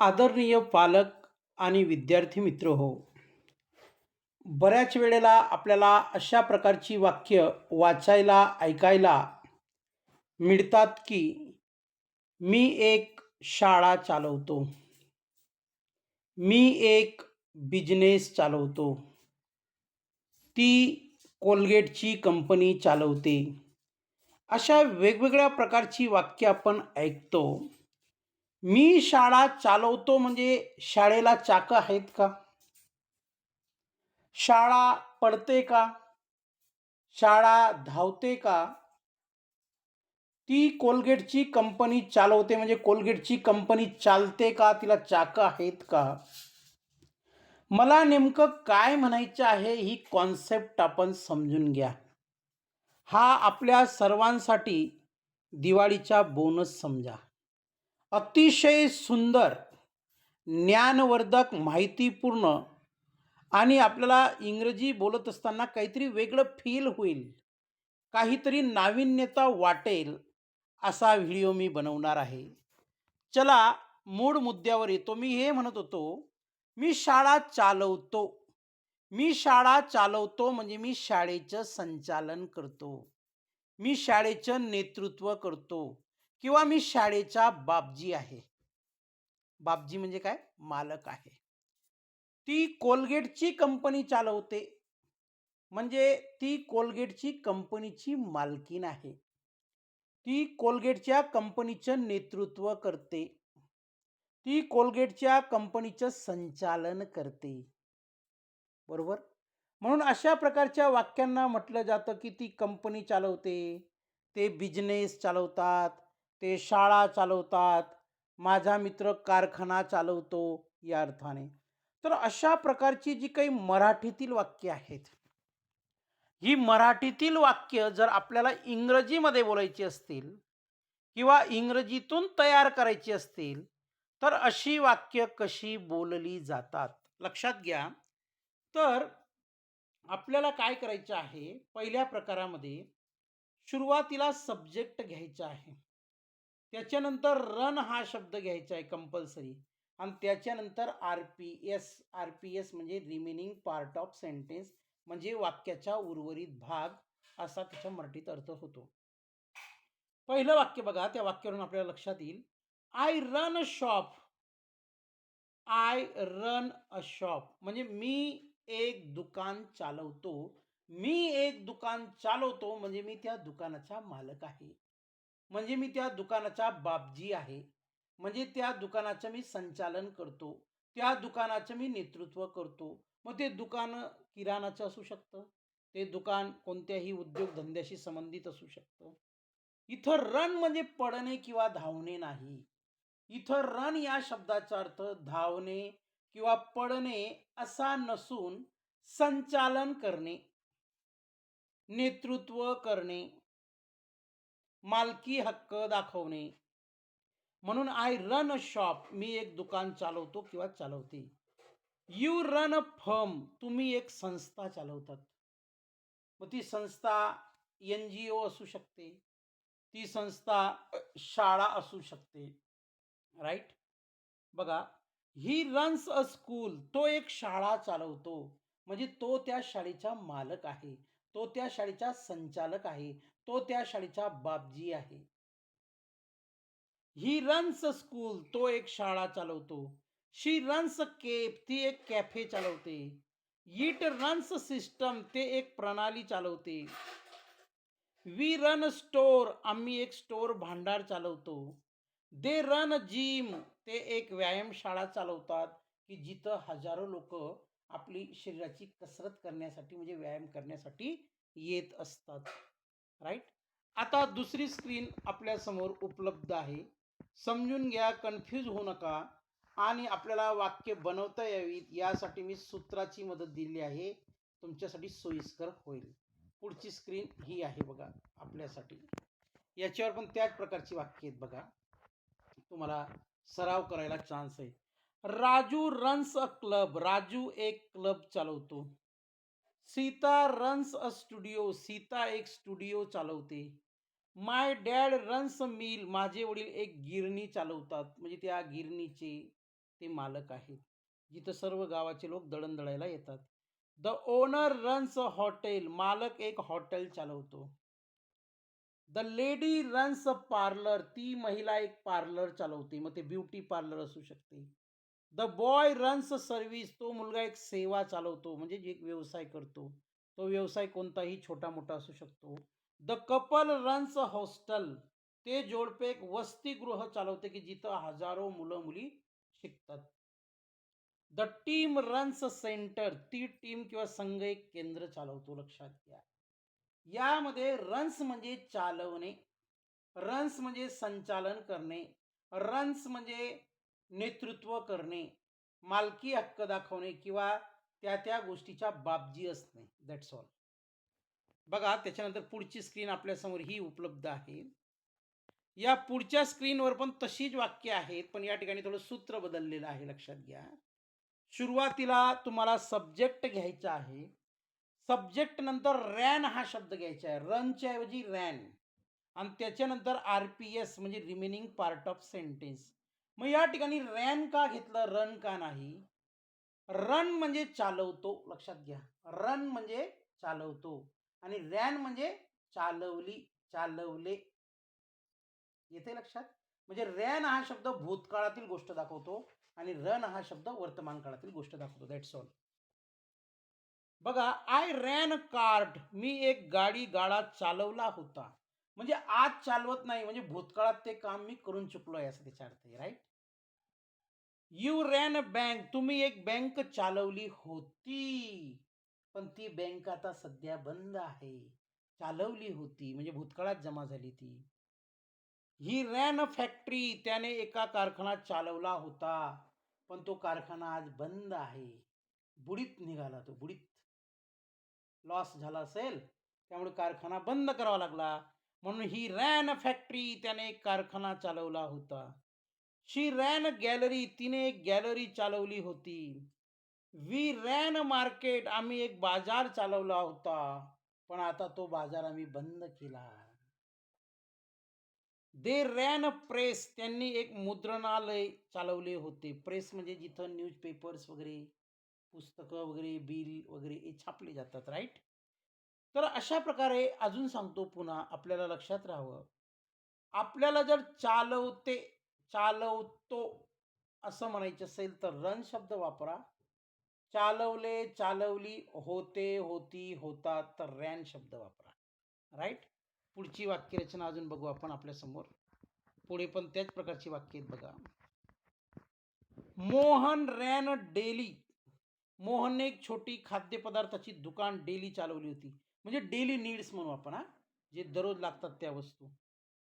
आदरणीय पालक आणि विद्यार्थी मित्र हो. बऱ्याच वेळेला आपल्याला अशा प्रकारची वाक्य वाचायला ऐकायला मिळतात की मी एक शाळा चालवतो. मी एक बिझनेस चालवतो. ती कोलगेटची कंपनी चालवते. अशा वेगवेगळ्या प्रकारची वाक्य आपण ऐकतो. मी शाळा चालवतो म्हणजे शाळेला चाकं आहेत का? शाळा पडते का? शाळा धावते का? ती कोलगेटची कंपनी चालवते म्हणजे कोलगेटची कंपनी चालते का? तिला चाकं आहेत का? मला नेमकं काय म्हणायचं आहे ही कॉन्सेप्ट आपण समजून घ्या. हा आपल्या सर्वांसाठी दिवाळीचा बोनस समजा. अतिशय सुंदर ज्ञानवर्धक माहितीपूर्ण आणि आपल्याला इंग्रजी बोलत असताना काहीतरी वेगळं फील होईल. काहीतरी नाविन्यता वाटेल असा व्हिडिओ मी बनवणार आहे. चला मूळ मुद्द्यावर येतो. मी हे म्हणत होतो मी शाळा चालवतो. मी शाळा चालवतो म्हणजे मी शाळेचं संचालन करतो. मी शाळेचं नेतृत्व करतो. किंवा मी शाळेचा बापजी आहे. बापजी म्हणजे काय? मालक आहे. ती कोलगेटची कंपनी चालवते. म्हणजे ती कोलगेटची कंपनीची मालकीन आहे. ती कोलगेटच्या कंपनीचं नेतृत्व करते. ती कोलगेटच्या कंपनीचं संचालन करते. बरोबर? म्हणून अशा प्रकारच्या वाक्यांना म्हटलं जातं की ती कंपनी चालवते ते बिझनेस चालवतात ते शाळा चालवतात माझा मित्र कारखाना चालवतो या अर्थाने. तर अशा प्रकारची जी काही मराठीतील वाक्य आहेत ही मराठीतील वाक्य जर आपल्याला इंग्रजीमध्ये बोलायची असतील किंवा इंग्रजीतून तयार करायची असतील तर अशी वाक्य कशी बोलली जातात? लक्षात घ्या. तर आपल्याला काय करायचं आहे? पहिल्या प्रकारामध्ये सुरुवातीला सब्जेक्ट घ्यायचा आहे. त्याच्यानंतर रन हा शब्द घ्यायचा आहे कंपल्सरी आणि त्याच्यानंतर R P S R P S म्हणजे रिमेनिंग पार्ट ऑफ सेंटेन्स म्हणजे वाक्याचा उर्वरित भाग असा त्याच्या मराठीत अर्थ होतो. पहिलं वाक्य बघा त्या वाक्यावरून आपल्याला लक्षात येईल. I run a shop I run a shop म्हणजे मी एक दुकान चालवतो. मी एक दुकान चालवतो म्हणजे मी त्या दुकानाचा मालक आहे. म्हणजे मी त्या दुकानाचा बापजी आहे. म्हणजे त्या दुकानाचं मी संचालन करतो. त्या दुकानाचं मी नेतृत्व करतो. मग ते दुकान किराणाचं असू शकतं. ते दुकान कोणत्याही उद्योगधंद्याशी संबंधित असू शकतं. इथं रन म्हणजे पडणे किंवा धावणे नाही. इथं रन या शब्दाचा अर्थ धावणे किंवा पडणे असा नसून संचालन करणे नेतृत्व करणे. मालकी हक्क दाखवणे. म्हणून आय रन अ शॉप मी एक दुकान चालवतो किंवा चालवते. यू रन अ फर्म तुम्ही एक संस्था चालवतात. मग ती संस्था एन जी ओ असू शकते. ती संस्था शाळा असू शकते. राईट बघा ही रन्स अ स्कूल तो एक शाळा चालवतो. म्हणजे तो त्या शाळेचा मालक आहे. तो त्या शाळेचा संचालक आहे. तो त्या शाळेचा बापजी आहे. ही रन्स स्कूल तो एक शाळा चालवतो. शी रन्स केप ती एक कॅफे चालवते. इट रन्स सिस्टम ते एक प्रणाली चालवते. वी रन स्टोर आम्ही एक स्टोर भांडार चालवतो. दे रन जिम ते एक व्यायामशाळा चालवतात की जिथं हजारो लोक आपली शरीराची कसरत करण्यासाठी म्हणजे व्यायाम करण्यासाठी येत असतात. राईट? आता दुसरी स्क्रीन आपल्यासमोर उपलब्ध आहे. समजून घ्या कन्फ्यूज होऊ नका आणि आपल्याला वाक्य बनवता यावीत यासाठी मी सूत्राची मदत दिली आहे. तुमच्यासाठी सोयीस्कर होईल. पुढची स्क्रीन ही आहे बघा आपल्यासाठी. याच्यावर पण त्याच प्रकारची वाक्य आहेत बघा. तुम्हाला सराव करायला चान्स आहे. Raju runs a club Raju एक क्लब चालवतो. Sita runs a studio Sita एक स्टुडिओ चालवते. My dad runs a mill माझे वडील एक गिरणी चालवतात. म्हणजे त्या गिरणीचे ते मालक आहेत. जिथं सर्व गावाचे लोक दळणदळायला येतात. The owner runs a hotel मालक एक हॉटेल चालवतो. The lady runs a parlour ती महिला एक पार्लर चालवते. मग ते ब्युटी पार्लर असू शकते. The boy runs a service. तो मुलगा एक सेवा चालवतो म्हणजे जे एक व्यवसाय करतो. तो व्यवसाय कोणताही छोटा मोठा असू शकतो. The couple runs a hostel. ते जोडपे एक वसतिगृह चालवते की जिथं हजारो मुलं मुली शिकतात. The team runs a centre. ती टीम किंवा संघ एक केंद्र चालवतो लक्षात घ्या. यामध्ये रन्स म्हणजे चालवणे. रन्स म्हणजे संचालन करणे. रन्स म्हणजे नेतृत्व करणे मालकी हक्क दाखवणे किंवा त्या त्या गोष्टीच्या बाबजी असणे. दॅट्स ऑल बघा त्याच्यानंतर पुढची स्क्रीन आपल्यासमोर ही उपलब्ध आहे. या पुढच्या स्क्रीनवर पण तशीच वाक्य आहेत पण या ठिकाणी थोडं सूत्र बदललेलं आहे लक्षात घ्या. सुरुवातीला तुम्हाला सब्जेक्ट घ्यायचा आहे. सब्जेक्ट नंतर रॅन हा शब्द घ्यायचा आहे. रनच्या ऐवजी रॅन आणि त्याच्यानंतर आर पी एस म्हणजे रिमेनिंग पार्ट ऑफ सेंटेन्स मग या ठिकाणी रॅन का घेतलं रन का नाही? रन म्हणजे चालवतो लक्षात घ्या. रन म्हणजे चालवतो आणि रॅन म्हणजे चालवली चालवले. येते लक्षात? म्हणजे रॅन हा शब्द भूतकाळातील गोष्ट दाखवतो आणि रन हा शब्द वर्तमान काळातील गोष्ट दाखवतो. दॅट्स ऑल बघा आय रॅन कार्ट मी एक गाडी गाडा चालवला होता. म्हणजे आज चालवत नाही म्हणजे भूतकाळात ते काम मी करून चुकलो आहे असं त्याच्या अर्थ आहे राईट यू रॅन बँक तुम्ही एक बँक चालवली होती पण ती बँक आता सध्या बंद आहे. चालवली होती म्हणजे भूतकाळात जमा झाली ती. ही रॅन फॅक्टरी त्याने एका कारखाना चालवला होता पण तो कारखाना आज बंद आहे. बुडीत निघाला तो बुडीत. लॉस झाला असेल त्यामुळे कारखाना बंद करावा लागला. म्हणून ही रॅन फॅक्टरी त्याने एक कारखाना चालवला होता. शी रॅन गॅलरी तिने एक गॅलरी चालवली होती. वी रॅन मार्केट आम्ही एक बाजार चालवला होता पण आता तो बाजार आम्ही बंद केला. दे रॅन प्रेस त्यांनी एक मुद्रणालय चालवले होते. प्रेस म्हणजे जिथं न्यूजपेपर्स वगैरे पुस्तकं वगैरे बिल वगैरे हे छापले जातात राईट? तर अशा प्रकारे अजून सांगतो पुन्हा आपल्याला लक्षात राहावं. आपल्याला जर चालवते चालवतो असं म्हणायचं असेल तर रन शब्द वापरा. चालवले चालवली होते होती होता तर रॅन शब्द वापरा. राईट पुढची वाक्यरचना अजून बघू आपण आपल्यासमोर पुढे पण त्याच प्रकारची वाक्य आहेत बघा. मोहन रॅन डेली मोहनने एक छोटी खाद्यपदार्थाची दुकान डेली चालवली होती. म्हणजे डेली नीड्स म्हणू आपण हा. जे दररोज लागतात त्या वस्तू.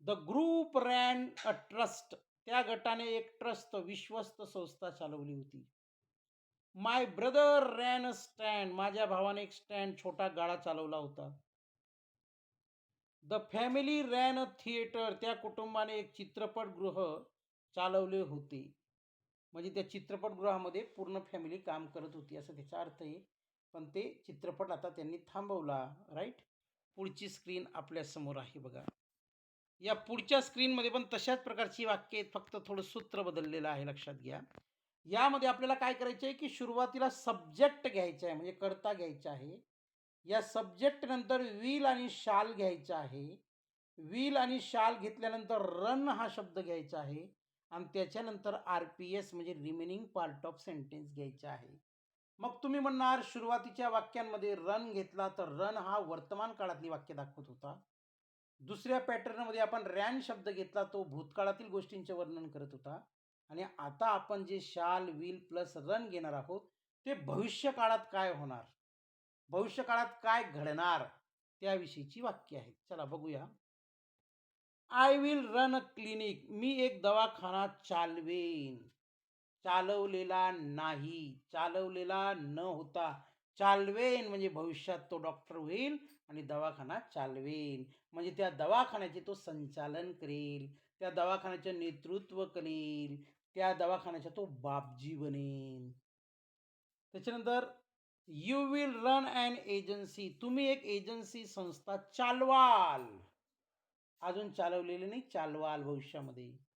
The group ran a trust. त्या गटाने एक ट्रस्ट विश्वस्त संस्था चालवली होती. My brother ran a stand. माझ्या भावाने एक स्टँड छोटा गाळा चालवला होता. The family ran a theatre. त्या कुटुंबाने एक चित्रपटगृह चालवले होते. म्हणजे त्या चित्रपटगृहामध्ये पूर्ण फॅमिली काम करत होती असं त्याचा अर्थ आहे. पण ते चित्रपट आता त्यांनी थांबवला राईट पुढची स्क्रीन आपल्यासमोर आहे बघा. या पुढच्या स्क्रीनमध्ये पण तशाच प्रकारची वाक्य आहेत फक्त थोडं सूत्र बदललेलं आहे लक्षात घ्या. यामध्ये आपल्याला काय करायचं आहे की सुरुवातीला सब्जेक्ट घ्यायचं आहे म्हणजे करता घ्यायचं आहे. या सब्जेक्ट नंतर व्हील आणि शाल घ्यायचा आहे. व्हील आणि शाल घेतल्यानंतर रन हा शब्द घ्यायचा आहे. आणि त्याच्यानंतर आर पी एस म्हणजे रिमेनिंग पार्ट ऑफ सेंटेन्स घ्यायचा आहे. मग तुम्ही म्हणणार सुरुवातीच्या वाक्यांमध्ये रन घेतला तर रन हा वर्तमान काळातली वाक्य दाखवत होता. दुसऱ्या पॅटर्नमध्ये आपण रॅन शब्द घेतला तो भूतकाळातील गोष्टींचे वर्णन करत होता. आणि आता आपण जे शाल विल प्लस रन घेणार आहोत ते भविष्य काळात काय होणार? भविष्य काळात काय घडणार? त्याविषयीची वाक्य आहेत. चला बघूया. I will run a clinic. मी एक दवाखाना चालवेन. चालवलेला नाही चालवलेला न होता चालवेन म्हणजे भविष्यात तो डॉक्टर होईल आणि दवाखाना चालवेन. म्हणजे त्या दवाखान्याचे तो संचालन करेल त्या दवाखान्याचं नेतृत्व करेल त्या दवाखान्याचा तो बापजी बनेल. त्याच्यानंतर you will run an agency तुम्ही एक एजन्सी संस्था चालवाल. अजून चालवलेली नाही चालवाल भविष्यामध्ये.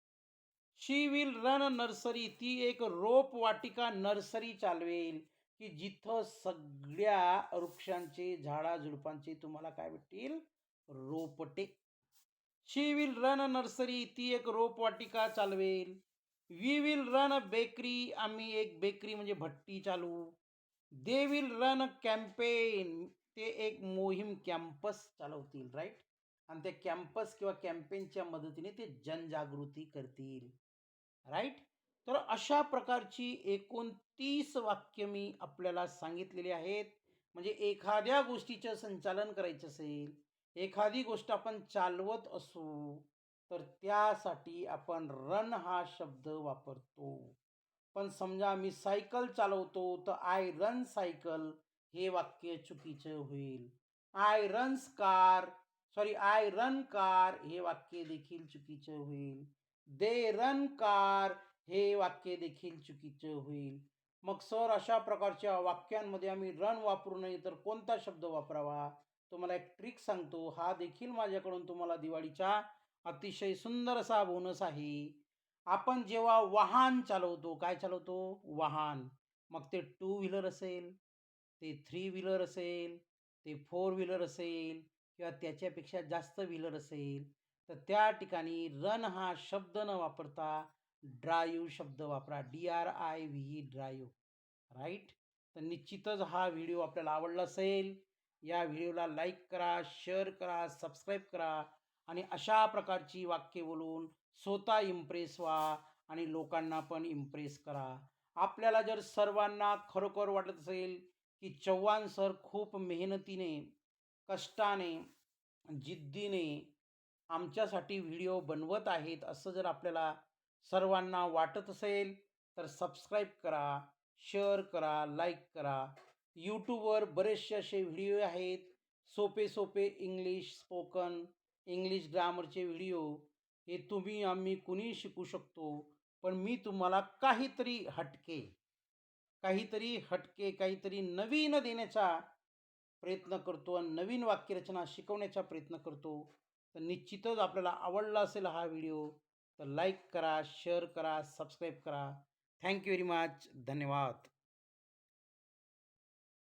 She will run nursery. ती एक रोप वाटिका नर्सरी चालवेल. की जिथं सगळ्या वृक्षांचे झाडा झुडपांचे तुम्हाला काय भेटतील? रोपटे. She will run nursery. ती एक रोपवाटिका चालवेल. We will run bakery. आम्ही एक बेकरी म्हणजे भट्टी चालू दे विल रन कॅम्पेन. ते एक मोहीम कॅम्पस चालवतील राईट? आणि त्या कॅम्पस किंवा कॅम्पेनच्या मदतीने ते जनजागृती करतील. राईट? तर अशा प्रकारची एकोणतीस वाक्य मी आपल्याला सांगितलेली आहेत. म्हणजे एखाद्या गोष्टीचं संचालन करायचं असेल एखादी गोष्ट आपण चालवत असू तर त्यासाठी आपण रन हा शब्द वापरतो. पण समजा मी सायकल चालवतो तर आय रन सायकल हे वाक्य चुकीचं होईल. I runs car sorry I run car हे वाक्य देखील चुकीचं होईल. दे रन कार हे वाक्य देखील चुकीचं होईल. मग सर अशा प्रकारच्या वाक्यांमध्ये आम्ही रन वापरू नये तर कोणता शब्द वापरावा? तुम्हाला एक ट्रिक सांगतो. हा देखील माझ्याकडून तुम्हाला दिवाळीचा अतिशय सुंदर असा बोनस आहे. आपण जेव्हा वाहन चालवतो काय चालवतो? वाहन. मग ते टू व्हीलर असेल ते थ्री व्हीलर असेल ते फोर व्हीलर असेल किंवा त्याच्यापेक्षा जास्त व्हीलर असेल. तर त्या ठिकाणी रन हा शब्द न वापरता ड्राईव्ह शब्द वापरा. D R I V drive right तर निश्चितच हा व्हिडिओ आपल्याला आवडला असेल. या व्हिडिओला लाईक करा शेअर करा सबस्क्राईब करा आणि अशा प्रकारची वाक्ये बोलून स्वतः इम्प्रेस व्हा आणि लोकांना पण इम्प्रेस करा. आपल्याला जर सर्वांना खरोखर वाटत असेल की चव्हाण सर खूप मेहनतीने कष्टाने जिद्दीने आमच्यासाठी व्हिडिओ बनवत आहेत असं जर आपल्याला सर्वांना वाटत असेल तर सबस्क्राईब करा शेअर करा लाईक करा. यूट्यूबवर बरेचसे असे व्हिडिओ आहेत. सोपे सोपे इंग्लिश स्पोकन इंग्लिश ग्रामरचे व्हिडिओ. हे तुम्ही आम्ही कुणीही शिकू शकतो पण मी तुम्हाला काहीतरी हटके काहीतरी हटके काहीतरी नवीन देण्याचा प्रयत्न करतो आणि नवीन वाक्यरचना शिकवण्याचा प्रयत्न करतो. तर निश्चितच आपल्याला आवडला असेल हा व्हिडिओ तर लाईक करा शेअर करा सबस्क्राईब करा. Thank you very much. धन्यवाद.